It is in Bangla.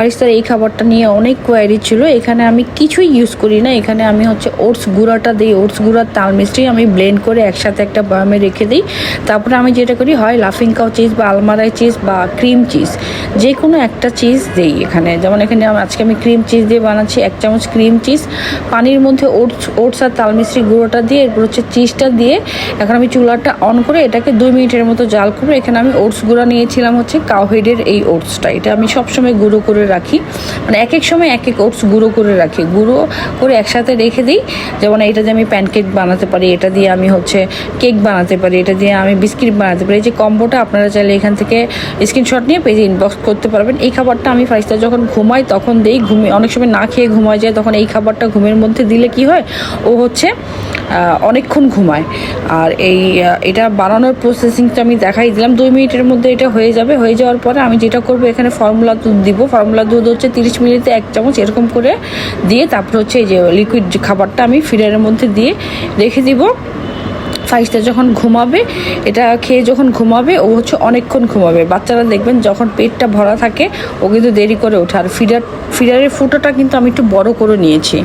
ফারিস্তার এই খাবারটা নিয়ে অনেক কোয়ারি ছিল। এখানে আমি কিছুই ইউজ করি না। এখানে আমি হচ্ছে ওটস গুঁড়াটা দিই। ওটস গুঁড়ার তাল মিষ্টি আমি ব্লেন্ড করে একসাথে একটা বয়ামে রেখে দিই। তারপরে আমি যেটা করি, হয় লাফিং কাউ চিজ বা আলমারাই চিজ বা ক্রিম চিজ যে কোনো একটা চিজ দিই এখানে। যেমন এখানে আজকে আমি ক্রিম চিজ দিয়ে বানাচ্ছি এক চামচ ক্রিম চিজ পানির মধ্যে ওটস ওটস আর তাল মিষ্টি গুঁড়োটা দিয়ে এরপর হচ্ছে চিজটা দিয়ে এখন আমি চুলাটা অন করে এটাকে দুই মিনিটের মতো জাল করে এখানে আমি ওটস গুঁড়া নিয়েছিলাম হচ্ছে কাউহেডের এই ওটসটা। এটা আমি সবসময় গুঁড়ো করে রাখি। মানে এক এক সময় এক এক ওটস গুঁড়ো করে রাখি। গুঁড়ো করে একসাথে রেখে দিই। যেমন এটা দিয়ে আমি প্যানকেক বানাতে পারি, এটা দিয়ে আমি হচ্ছে কেক বানাতে পারি, এটা দিয়ে আমি বিস্কিট বানাতে পারি। এই যে কম্বোটা আপনারা চাইলে এখান থেকে স্ক্রিনশট নিয়ে পেজে ইনবক্স করতে পারবেন। এই খাবারটা আমি ফাইস্টার যখন ঘুমাই তখন দিই। ঘুমে, অনেক সময় না খেয়ে ঘুমায় যায়, তখন এই খাবারটা ঘুমের মধ্যে দিলে কি হয়? ও হচ্ছে অনেকক্ষণ ঘুমায়। আর এই এটা বানানোর প্রসেসিংটা আমি দেখাই দিলাম। দুই মিনিটের মধ্যে এটা হয়ে যাবে। হয়ে যাওয়ার পরে আমি যেটা করব, এখানে ফর্মুলা দিব। ফর্মুলা দুধ হচ্ছে তিরিশ মিনিটে এক চামচ, এরকম করে দিয়ে তারপর হচ্ছে এই যে লিকুইড খাবারটা আমি ফিডারের মধ্যে দিয়ে রেখে দিব। ফাইসটা যখন ঘুমাবে, এটা খেয়ে যখন ঘুমাবে, ও হচ্ছে অনেকক্ষণ ঘুমাবে। বাচ্চারা দেখবেন যখন পেটটা ভরা থাকে, ও কিন্তু দেরি করে ওঠে। আর ফিডার ফিডারের ফুটোটা কিন্তু আমি একটু বড় করে নিয়েছি।